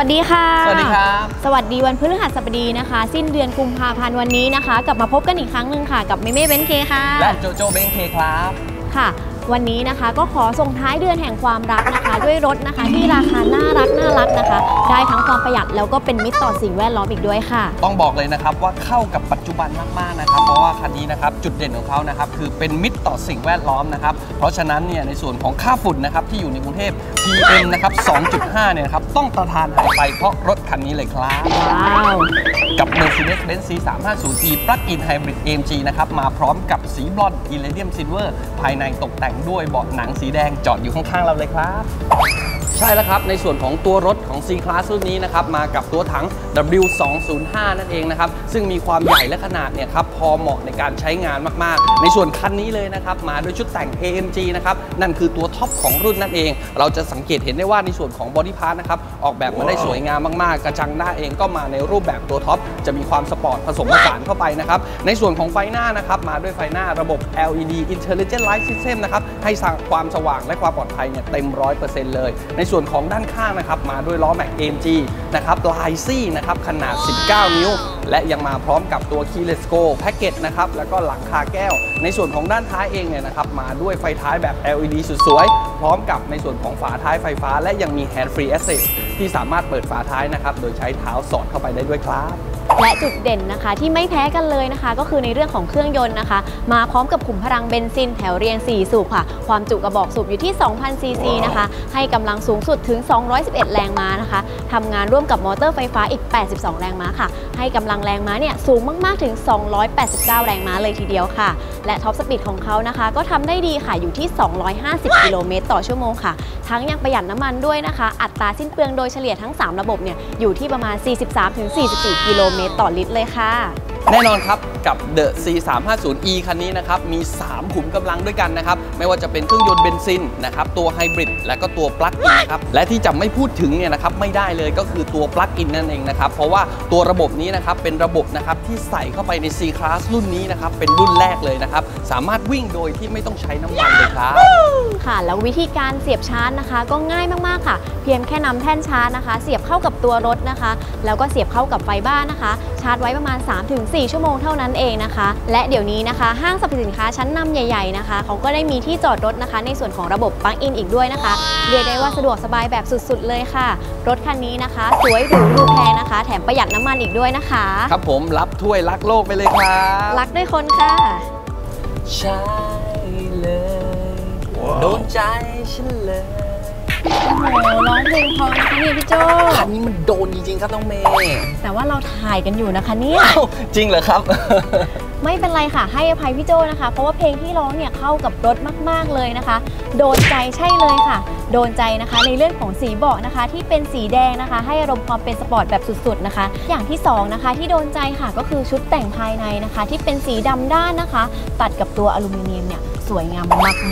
สวัสดีค่ะ สวัสดีครับ สวัสดีวันพฤหัสบดีนะคะ สิ้นเดือนกุมภาพันธ์วันนี้นะคะ กลับมาพบกันอีกครั้งหนึ่งค่ะ กับเมเม่เบนเคค่ะ และโจโจเบงเคครับค่ะ วันนี้นะคะก็ขอส่งท้ายเดือนแห่งความรักนะคะ ด้วยรถนะคะ ที่ราคาน่ารักน่ารักนะคะ ได้ทั้งความประหยัดแล้วก็เป็นมิตรต่อสิ่งแวดล้อมอีกด้วยค่ะ ต้องบอกเลยนะครับว่าเข้ากับปัจจุบันมากๆนะครับ เพราะว่าคันนี้นะครับจุดเด่นของเขานะครับคือเป็นมิตรต่อสิ่งแวดล้อมนะครับ เพราะฉะนั้นเนี่ยในส่วนของค่าฝุ่นนะครับที่อยู่ในกรุงเทพ PM นะครับ 2.5 เนี่ยนะครับต้องประทานหายไปเพราะรถคันนี้เลยครับ ว้าว กับ Mercedes-Benz C350e Plug-in Hybrid AMG นะครับ มาพร้อมกับสีบลอนด์ Iridium Silver ภายในตกแต่งด้วยเบาะหนังสีแดงจอดอยู่ข้างๆเราเลยครับ ใช่แล้วครับ ในส่วนของตัวรถของ C Class รุ่นนี้นะครับ มากับตัวถัง W205 นั่นเองนะครับ ซึ่งมีความใหญ่และขนาดเนี่ยครับ พอเหมาะในการใช้งานมาก ๆ ในส่วนคันนี้เลยนะครับ มาด้วยชุดแต่ง AMG นะครับ นั่นคือตัวท็อปของรุ่นนั่นเอง เราจะสังเกตเห็นได้ว่าในส่วนของบอดี้พาร์ทนะครับ ออกแบบมาได้สวยงามมาก ๆ กระจังหน้าเองก็มาในรูปแบบตัวท็อป จะมีความสปอร์ตผสมผสานเข้าไปนะครับ ในส่วนของไฟหน้านะครับมาด้วยไฟหน้าระบบ LED Intelligent Light System นะครับให้สร้างความสว่างและความปลอดภัยเนี่ยเต็ม100%เลยในส่วนของด้านข้างนะครับมาด้วยล้อแม็ก AMG นะครับลายซี่นะครับขนาด 19 นิ้ว และยังมาพร้อมกับตัว Keyless Go แพ็กเกจนะครับแล้วก็หลังคาแก้ว ในส่วนของด้านท้ายเองเนี่ยนะครับมาด้วยไฟท้ายแบบ LED สุดสวย พร้อมกับในส่วนของฝาท้ายไฟฟ้า และยังมี Hand Free Access ที่สามารถเปิดฝาท้ายนะครับโดยใช้เท้าสอดเข้าไปได้ด้วยครับ และจุดเด่นนะคะ ที่ไม่แพ้กันเลยนะคะ ก็คือในเรื่องของเครื่องยนต์นะคะ มาพร้อมกับขุมพลังเบนซินแถวเรียง 4 สูบค่ะ ความจุกระบอกสูบอยู่ที่ 2,000 ซีซีนะคะ ให้กำลังสูงสุดถึง 211 แรงม้านะคะทำงานร่วมกับมอเตอร์ไฟฟ้าอีก 82 แรงม้าค่ะ ให้กำลังแรงม้าเนี่ยสูงมากๆถึง 289 แรงม้าเลยทีเดียวค่ะ และท็อปสปีดของเขานะคะ ก็ทำได้ดีค่ะอยู่ที่ 250 กิโลเมตรต่อชั่วโมงค่ะ ทั้งยังประหยัดน้ำมันด้วยนะคะ อัตราสิ้นเปลืองโดยเฉลี่ยทั้ง 3 ระบบเนี่ยอยู่ที่ประมาณ 43-44 กิโลเมตรต่อลิตรเลยค่ะ แน่นอนครับกับ The C350e คันนี้นะครับมี 3 ขุมกำลังด้วยกันนะครับไม่ว่าจะเป็นเครื่องยนต์เบนซินนะครับตัวไฮบริดและก็ตัวปลั๊กอินครับและที่จะไม่พูดถึงเนี่ยนะครับไม่ได้เลยก็คือตัวปลั๊กอินนั่นเองนะครับเพราะว่าตัวระบบนี้นะครับเป็นระบบนะครับที่ใส่เข้าไปใน C Class รุ่นนี้นะครับเป็นรุ่นแรกเลยนะครับสามารถวิ่งโดยที่ไม่ต้องใช้น้ำมันเลยครับค่ะ แล้ววิธีการเสียบชาร์จนะคะ ก็ง่ายมากๆค่ะ เพียงแค่นำแท่นชาร์จนะคะ เสียบเข้ากับตัวรถนะคะ แล้วก็เสียบเข้ากับไฟบ้านนะคะาร์จไว้ประมาณ 3-4 ชั่วโมงเท่านั้นเองนะคะ และเดี๋ยวนี้นะคะห้างสรรพสินค้าชั้นนำใหญ่ๆนะคะเขาก็ได้มีที่จอดรถนะคะ ในส่วนของระบบปลั๊กอินอีกด้วยนะคะ เรียกได้ว่าสะดวกสบายแบบสุดๆเลยค่ะ รถคันนี้นะคะ สวยหรูดูแพงนะคะ แถมประหยัดน้ำมันอีกด้วยนะคะ ครับผมรับถ้วยรักโลกไปเลยครับรักด้วยคนค่ะใช่เลยโดนใจฉันเลย โอ้โหร้องเพลงเพอนะคะเนี่ยพี่โจคันนี้มันโดนจริงๆครับน้องเมย์แต่ว่าเราถ่ายกันอยู่นะคะเนี่ยอ้าวจริงเหรอครับ ไม่เป็นไรค่ะให้อภัยพี่โจนะคะ เพราะว่าเพลงที่ร้องเนี่ยเข้ากับรถมากๆเลยนะคะ โดนใจใช่เลยค่ะ โดนใจนะคะในเรื่องของสีเบาะนะคะ ที่เป็นสีแดงนะคะ ให้อารมณ์ความเป็นสปอร์ตแบบสุดๆนะคะ อย่างที่สองนะคะที่โดนใจค่ะก็คือชุดแต่งภายในนะคะ ที่เป็นสีดำด้านนะคะ ตัดกับตัวอลูมิเนียมเนี่ย สวยงาม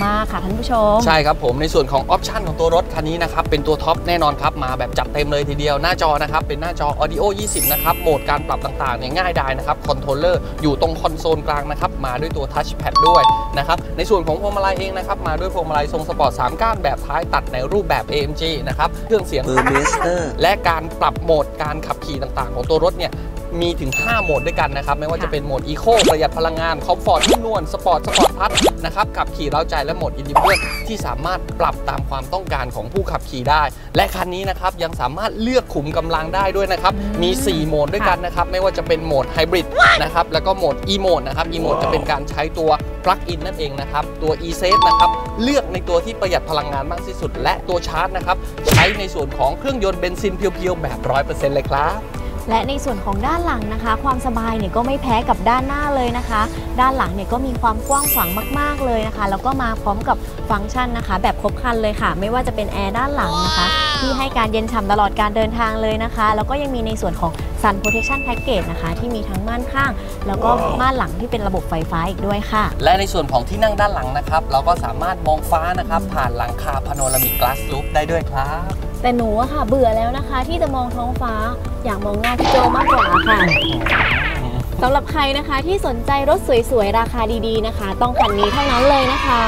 มากๆค่ะท่านผู้ชม ใช่ครับผมในส่วนของออปชันของตัวรถคันนี้นะครับ เป็นตัวท็อปแน่นอนครับ มาแบบจัดเต็มเลยทีเดียวหน้าจอนะครับ เป็นหน้าจอ Audio 20 นะครับ โหมดการปรับต่างๆเนี่ยง่ายดายนะครับคอนโทรลเลอร์อยู่ตรงคอนโซลกลางนะครับ มาด้วยตัวทัชแพดด้วยนะครับในส่วนของพวงมาลัยเองนะครับ มาด้วยพวงมาลัยทรงสปอร์ต3ก้านแบบท้ายตัดในรูปแบบ AMG นะครับเครื่องเสียง Burmester และการปรับโหมดการขับขี่ต่างๆ ของตัวรถเนี่ย มีถึง 5 โหมดด้วยกันนะครับ ไม่ว่าจะเป็นโหมดอีโคประหยัดพลังงาน คอมฟอร์ตนุ่มนวลสปอร์ตสปอร์ตพัทนะครับขับขี่เร้าใจและโหมดอินดิเวียที่สามารถปรับตามความต้องการของผู้ขับขี่ได้ และคันนี้นะครับยังสามารถเลือกขุมกำลังได้ด้วยนะครับ มี 4 โหมดด้วยกันนะครับ ไม่ว่าจะเป็นโหมดไฮบริดนะครับแล้วก็โหมด e โหมดนะครับ e โหมดจะเป็นการใช้ตัวปลั๊กอินนั่นเองนะครับตัว e safe นะครับเลือกในตัวที่ประหยัดพลังงานมากที่สุด และตัวชาร์จนะครับใช้ในส่วนของเครื่องยนต์เบนซินเพียวๆแบบ 100%เลยครับ และในส่วนของด้านหลังนะคะ ความสบายเนี่ยก็ไม่แพ้กับด้านหน้าเลยนะคะ ด้านหลังเนี่ยก็มีความกว้างขวางมาก ๆเลยนะคะ แล้วก็มาพร้อมกับฟังก์ชันนะคะ แบบครบครันเลยค่ะ ไม่ว่าจะเป็นแอร์ด้านหลังนะคะ ที่ให้การเย็นฉ่ำตลอดการเดินทางเลยนะคะ แล้วก็ยังมีในส่วนของ Sun Protection Package นะคะ ที่มีทั้งม่านข้าง แล้วก็ม่านหลังที่เป็นระบบไฟฟ้าอีกด้วยค่ะ และในส่วนของที่นั่งด้านหลังนะครับ เราก็สามารถมองฟ้านะครับ ผ่านหลังคาพาโนรามิกกลาสลูปได้ด้วยครับ แต่หนูอะค่ะ เบื่อแล้วนะคะ ที่จะมองท้องฟ้าอยากมองหน้าพี่โจมากกว่าค่ะสำหรับใครนะคะที่สนใจรถสวยๆ ราคาดีๆนะคะ ต้องคันนี้เท่านั้นเลยนะคะ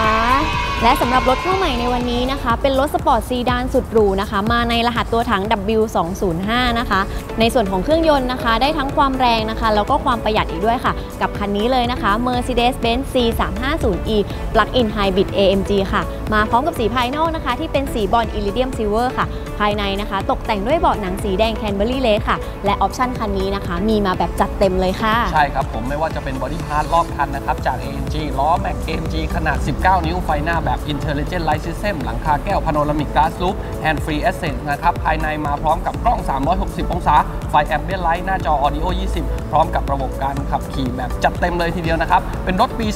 และสำหรับรถเข้าใหม่ในวันนี้นะคะ เป็นรถสปอร์ตซีดานสุดหรูนะคะ มาในรหัสตัวถัง W205 นะคะ ในส่วนของเครื่องยนต์นะคะ ได้ทั้งความแรงนะคะ แล้วก็ความประหยัดอีกด้วยค่ะ กับคันนี้เลยนะคะ Mercedes-Benz C350e Plug-in Hybrid AMG ค่ะ มาพร้อมกับสีภายนอกนะคะ ที่เป็นสีบอลอิริเดียมซิลเวอร์ค่ะ ภายในนะคะ ตกแต่งด้วยเบาะหนังสีแดงแคนเบอรี่เลค่ะ และออปชั่นคันนี้นะคะ มีมาแบบจัดเต็มเลยค่ะ ใช่ครับผมไม่ว่าจะเป็นบอดี้พาร์ทรอบคันนะครับจาก AMG ล้อแม็ก AMG ขนาด 19 นิ้วไฟหน้าแบบ Intelligent Light System หลังคาแก้ว Panoramic Glass Roof Hand Free Access นะครับ ภายในมาพร้อมกับกล้อง 360 องศา ไฟ Ambient Light หน้าจอ Audio 20 พร้อมกับระบบการขับขี่แบบจัดเต็มเลยทีเดียวนะครับ เป็นรถปี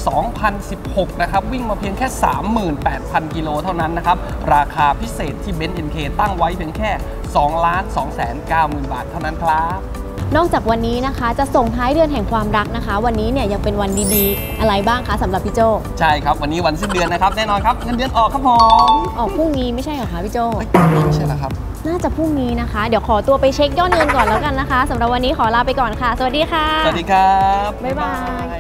2016 นะครับ วิ่งมาเพียงแค่ 38,000 กิโลเท่านั้นนะครับ ราคาพิเศษที่ Benz NK ตั้งไว้เพียงแค่ 2,290,000 บาทเท่านั้นครับ นอกจากวันนี้นะคะจะส่งท้ายเดือนแห่งความรักนะคะ วันนี้เนี่ยยังเป็นวันดีๆ อะไรบ้างคะสำหรับพี่โจใช่ครับ วันนี้วันสิ้นเดือนนะครับแน่นอนครับเงินเดือนออกครับผมออกพรุ่งนี้ไม่ใช่เหรอคะพี่โจใช่แล้วครับ น่าจะพรุ่งนี้นะคะ เดี๋ยวขอตัวไปเช็คยอดเงินก่อนแล้วกันนะคะสำหรับวันนี้ขอลาไปก่อนค่ะ สวัสดีค่ะ สวัสดีครับ บ๊ายบาย